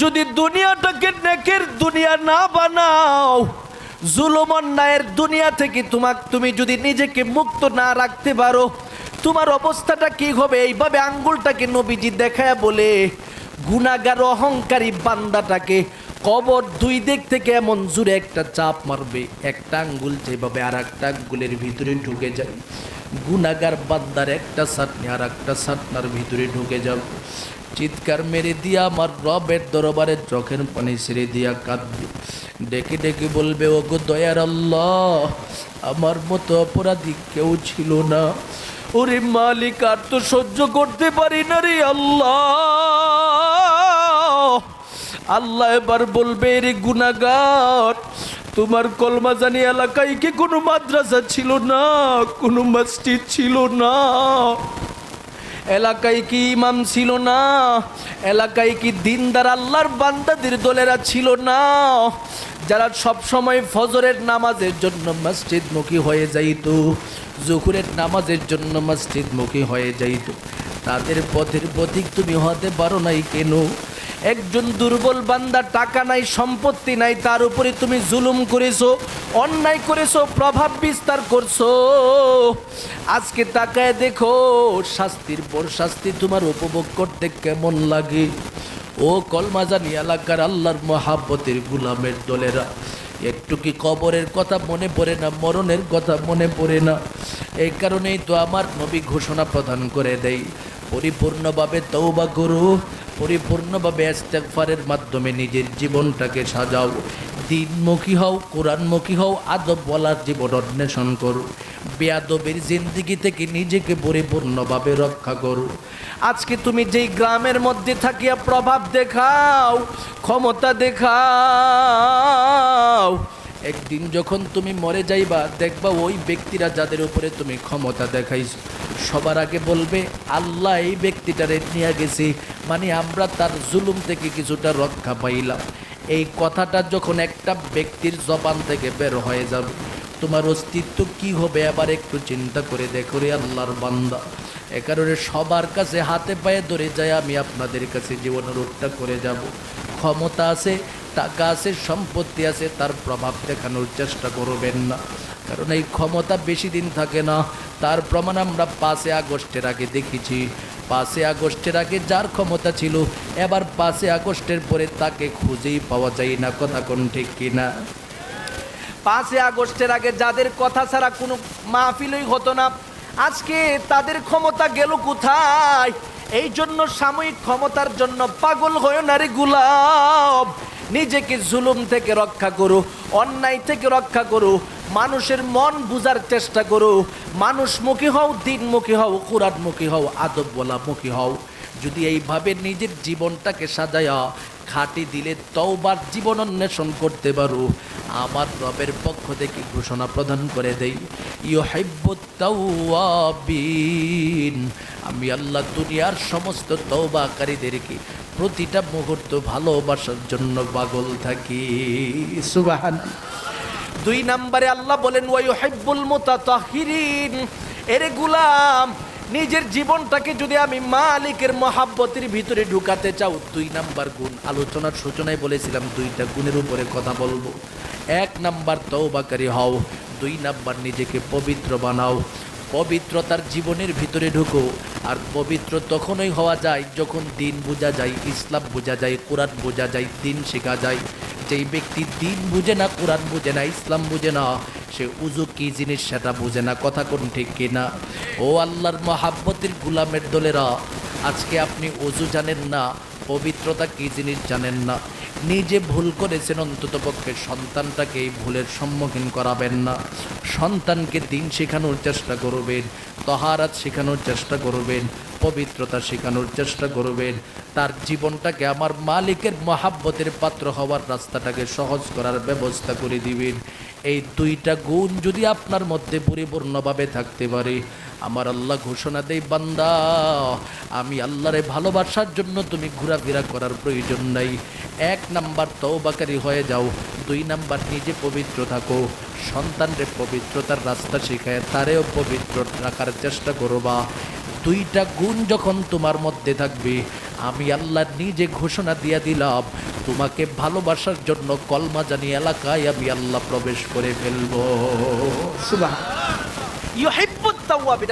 যদি দুনিয়াটাকে নেকের দুনিয়া না বানাও জুলুম অন্যায়ের দুনিয়া থেকে তোমাক তুমি যদি নিজেকে মুক্ত না রাখতে পারো, তোমার অবস্থাটা কি হবে? এইভাবে আঙ্গুলটাকে নবীজি দেখায় বলে গুণাগার অহংকারী বান্দাটাকে কবর দুই দিক থেকে এমন জুড়ে একটা চাপ মারবে। একটা আঙ্গুল যেভাবে আর একটা আঙ্গুলের ভিতরে ঢুকে যায় গুণাগার বান্দার একটা সাটনি আর একটা সাটনার ভিতরে ঢুকে যাবে। চিৎকার মেরে দিয়া আমার রবের দরবারে চোখের পানি ছেড়ে দিয়া কাঁদবে ডেকে ডেকে বলবে ও গো দয়ার আল্লাহ, আমার মতো অপরাধী কেউ ছিল না। ওরে মালিক, আর তো সহ্য করতে পারি না রে আল্লাহ। আল্লাহ এবার বলবে রে গুনাগার তোমার কলমাজানি এলাকায় কি কোনো মাদ্রাসা ছিল না? কোনো মসজিদ ছিল না? এলাকায় কি ইমাম ছিল না? এলাকায় কি দিনদার আল্লাহর বান্দাদের দলেরা ছিল না? যারা সব সময় ফজরের নামাজের জন্য মসজিদ মুখী হয়ে যাইত, জুহুরের নামাজের জন্য মসজিদ মুখী হয়ে যাইত। তাদের পথের পথিক তুমি হতে পারো নাই কেন? একজন দুর্বল বান্দা, টাকা নাই, সম্পত্তি নাই, তার উপরে তুমি জুলুম করেছ, অন্যায় করেছ, প্রভাব বিস্তার করছ। আজকে তাকায় দেখো, শাস্তির পর শাস্তি তোমার উপভোগ করতে কেমন লাগে? ও কলমাজানি এলাকার আল্লাহর মহাব্বতের গুলামের দলেরা, একটু কি কবরের কথা মনে পড়ে না, মরণের কথা মনে পড়ে না? এই কারণেই তো আমার নবী ঘোষণা প্রদান করে দেয়, পরিপূর্ণভাবে তৌবা করো। পরিপূর্ণভাবে ইস্তেগফারের মাধ্যমে নিজের জীবনটাকে সাজাও। দিনমুখী হও, কোরআনমুখী হও আদব বলার জীবন অন্বেষণ করো। বেয়াদবের জিন্দিগি থেকে নিজেকে পরিপূর্ণভাবে রক্ষা করো। আজকে তুমি যেই গ্রামের মধ্যে থাকিয়া প্রভাব দেখাও, ক্ষমতা দেখাও একদিন যখন তুমি মরে যাইবা, দেখবা ওই ব্যক্তিরা যাদের উপরে তুমি ক্ষমতা দেখাইছো। সবার আগে বলবে, আল্লাহ এই ব্যক্তিটারে নিয়ে গেছে। মানে আমরা তার জুলুম থেকে কিছুটা রক্ষা পাইলাম। এই কথাটা যখন একটা ব্যক্তির জবান থেকে বের হয়ে যাবে, তোমার অস্তিত্ব কি হবে আবার একটু চিন্তা করে দেখো রে আল্লাহর বান্দা। এ কারণে সবার কাছে হাতে পায়ে ধরে যায় আমি আপনাদের কাছে জীবন রক্ষা করে যাব। ক্ষমতা আছে টাকা আছে, সম্পত্তি আছে, তার প্রভাব দেখানোর চেষ্টা করবেন না। কারণ এই ক্ষমতা বেশি দিন থাকে না। তার প্রমাণ আমরা পাঁচে আগস্টের আগে দেখেছি। পাঁচে আগস্টের আগে যার ক্ষমতা ছিল, এবার পাঁচে আগস্টের পরে তাকে খুঁজেই পাওয়া যায় না। কথা কোন ঠিক কিনা? পাঁচই আগস্টের আগে যাদের কথা ছাড়া কোনো মাহফিলই হতো না। আজকে তাদের ক্ষমতা গেল কোথায়? এই জন্য সাময়িক ক্ষমতার জন্য পাগল হয়ে নারী গুলাব। নিজেকে জুলুম থেকে রক্ষা করো, অন্যায় থেকে রক্ষা করো, মানুষের মন বুঝার চেষ্টা করো। মানুষমুখী হও, দিনমুখী হও কোরআনমুখী হও আদব বলা মুখী হও। যদি এইভাবে নিজের জীবনটাকে সাজায়া খাটি দিলে তওবার জীবন অন্বেষণ করতে পারো। আমার রবের পক্ষ থেকে ঘোষণা প্রদান করে দেই ইউহাইবুত্তাওয়াবিন আমি আল্লাহ দুনিয়ার সমস্ত তওবাকারীদেরকে প্রতিটা মুহূর্ত ভালোবাসার জন্য পাগল থাকি। সুবাহান। দুই নম্বরে আল্লাহ বলেন ওয়াইহিব্বুল মুতাতাহিরিন। এরে গুলাম নিজের জীবনটাকে যদি আমি মা মালিকের মহাব্বতের ভিতরে ঢুকাতে চাও, দুই নাম্বার গুণ। আলোচনার সূচনায় বলেছিলাম, দুইটা গুণের উপরে কথা বলব। এক নাম্বার তওবাকারী হও, দুই নাম্বার নিজেকে পবিত্র বানাও। পবিত্রতার জীবনের ভিতরে ঢুকো, আর পবিত্র তখনই হওয়া যায় যখন দিন বোঝা যায়, ইসলাম বোঝা যায়, কোরআন বোঝা যায়, দিন শেখা যায়। যেই ব্যক্তি দিন বুঝে না, কোরআন বুঝে না, ইসলাম বুঝে না সে উজু কি জিনিস সেটা বুঝে না, কথা কোন ঠিক কিনা? ও আল্লাহর মহাব্বতের গুলামের দলেরা, আজকে আপনি অজু জানেন না, পবিত্রতা কি জিনিস জানেন না? নিজে ভুল করেছেন, অন্তত পক্ষে সন্তানটাকে এই ভুলের সম্মুখীন করাবেন না। সন্তানকে দিন শেখানোর চেষ্টা করবেন, তহারাত শেখানোর চেষ্টা করবেন পবিত্রতা শেখানোর চেষ্টা করবেন। তার জীবনটাকে আমার মালিকের মহাব্বতের পাত্র হওয়ার রাস্তাটাকে সহজ করার ব্যবস্থা করে দিবেন। এই দুইটা গুণ যদি আপনার মধ্যে পরিপূর্ণভাবে থাকতে পারে, আমার আল্লাহ ঘোষণা দেই বান্দা, আমি আল্লাহরে ভালোবাসার জন্য তুমি ঘোরাফেরা করার প্রয়োজন নাই। এক নাম্বার তওবাকারী হয়ে যাও, দুই নাম্বার নিজে পবিত্র থাকো। সন্তানরে পবিত্রতার রাস্তা শেখায়, তারেও পবিত্র রাখার চেষ্টা করবা। দুইটা গুণ যখন তোমার মধ্যে থাকবে, আমি আল্লাহ নিজে ঘোষণা দিয়া দিলাম, তোমাকে ভালোবাসার জন্য কলমা জানি এলাকায় আমি আল্লাহ প্রবেশ করে ফেলব।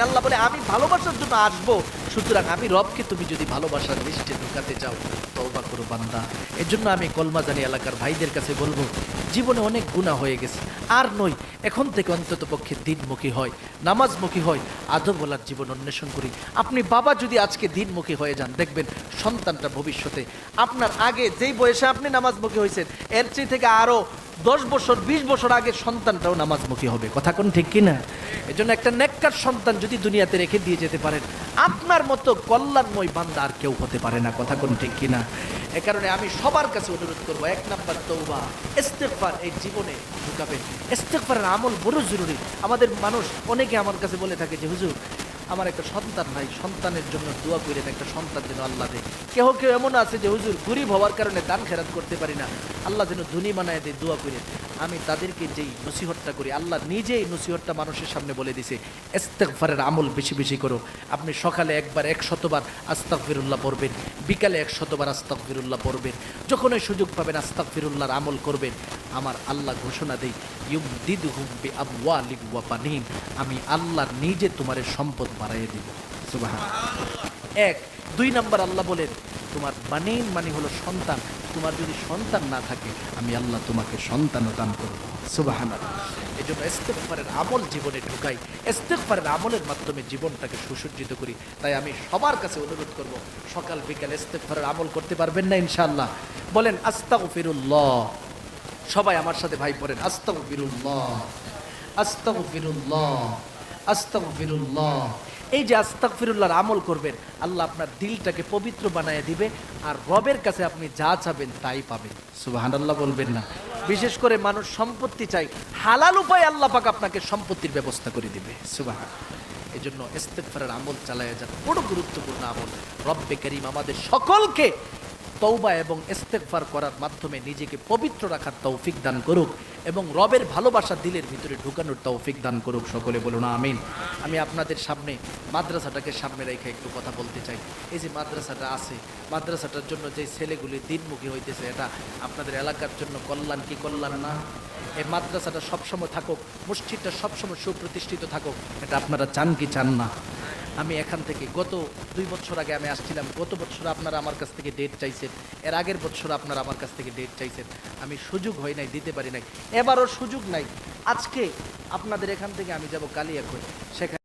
আল্লাহ বলে, আমি ভালোবাসার জন্য আসব। সুতরাং আমি রবকে তুমি যদি ভালোবাসার লিস্টে ঢুকাতে চাও, তওবা করো বান্দা। এর জন্য আমি কলমা জানি এলাকার ভাইদের কাছে বলব, জীবনে অনেক গুণা হয়ে গেছে। আর নই, এখন থেকে অন্তত পক্ষে দিনমুখী হয়, নামাজমুখী হয় আদব বলার জীবন অন্বেষণ করি। আপনি বাবা যদি আজকে দিনমুখী হয়ে যান, দেখবেন সন্তানটা ভবিষ্যতে। আপনার আগে যেই বয়সে আপনি নামাজমুখী হয়েছেন, এর চেয়ে থেকে আরও দশ বছর, বিশ বছর আগে সন্তানটাও নামাজমুখী হবে। কথা কোন ঠিক কিনা জন্য একটা নেককার সন্তান যদি দুনিয়াতে রেখে দিয়ে যেতে পারেন, আপনার মতো কল্যাণময় বান্দা আর কেউ হতে পারে না। কথা কোন ঠিক কিনা এ কারণে আমি সবার কাছে অনুরোধ করব, এক নাম্বার তৌবা ইস্তেকবার এই জীবনে ঢুকাবেন। ইস্তেকবারের আমল বড় জরুরি। আমাদের মানুষ অনেকে আমার কাছে বলে থাকে যে, হুজুর আমার একটা সন্তান নাই, সন্তানের জন্য দোয়া করেন একটা সন্তান যেন আল্লাহ দেয় কেউ কেউ এমন আছে যে হুজুর গরিব হওয়ার কারণে দান খেরাত করতে পারি না। আল্লাহ যেন ধনী বানায় দেয় দোয়া করে। আমি তাদেরকে যেই নসিহতটা করি, আল্লাহ নিজেই নসিহতটা মানুষের সামনে বলে দিছে, ইস্তেগফারের আমল বেশি বেশি করো। আপনি সকালে একবার এক শতবার আস্তাগফিরুল্লাহ পড়বেন, বিকালে এক শতবার আস্তাগফিরুল্লাহ পড়বেন। যখন ওই সুযোগ পাবেন আস্তাগফিরুল্লাহর আমল করবেন। আমার আল্লাহ ঘোষণা দেই ইউমদিদহুম বিআমওয়ালিন ওয়া বানিন। আমি আল্লাহ নিজে তোমার সম্পদ বাড়াইয়ে দিব। সুবহানাল্লাহ। এক, দুই নাম্বার আল্লাহ বলেন, তোমার বানিন মানে হলো সন্তান। তোমার যদি সন্তান না থাকে, আমি আল্লাহ তোমাকে সন্তানও দান করব। সুবহানাল্লাহ। এই জন্য ইস্তেগফারের আমল জীবনে ঢুকাই। ইস্তেগফারের আমলের মাধ্যমে জীবনটাকে সুসজ্জিত করি। তাই আমি সবার কাছে অনুরোধ করব, সকাল, বিকাল ইস্তেগফারের আমল করতে পারবেন না, ইনশাআল্লাহ। বলেন, আস্তাগফিরুল্লাহ। সবাই আমার সাথে ভাই পড়েন আস্তাগফিরুল্লাহ। আস্তাগফিরুল্লাহ। এই যে আস্তাগফিরুল্লাহর আমল করবেন, আল্লাহ আপনার দিলটাকে পবিত্র বানায় দিবে, আর রবের কাছে আপনি যা চাবেন তাই পাবেন। সুবহানাল্লাহ বলবেন না। বিশেষ করে মানুষ সম্পত্তি চাই হালাল উপায় আল্লাহ পাক আপনাকে সম্পত্তির ব্যবস্থা করে দিবে। সুবহান এই জন্য ইস্তেগফারের আমল চালায় যান, বড় গুরুত্বপূর্ণ আমল। রব্বে করিম আমাদের সকলকে তৌবা এবং ইস্তেগফার করার মাধ্যমে নিজেকে পবিত্র রাখার তৌফিক দান করুক এবং রবের ভালোবাসা দিলের ভিতরে ঢুকানোর তৌফিক দান করুক। সকলে বলুন আমিন। আমি আপনাদের সামনে মাদ্রাসাটাকে সামনে রেখে একটু কথা বলতে চাই। এই যে মাদ্রাসাটা আছে, মাদ্রাসাটার জন্য যে ছেলেগুলি দিনমুখী হইতেছে, এটা আপনাদের এলাকার জন্য কল্যাণ কি কল্যাণ না? এই মাদ্রাসাটা সবসময় থাকুক, মসজিদটা সবসময় সুপ্রতিষ্ঠিত থাকুক, এটা আপনারা চান কি চান না? আমি এখান থেকে গত দুই বছর আগে আমি আসছিলাম, গত বছর আপনারা আমার কাছ থেকে ডেট চাইছেন, এর আগের বছর আপনারা আমার কাছ থেকে ডেট চাইছেন। আমি সুযোগ হয় নাই, দিতে পারি নাই, এবারও সুযোগ নাই। আজকে আপনাদের এখান থেকে আমি যাব কালিয়াকৈর, সেখানে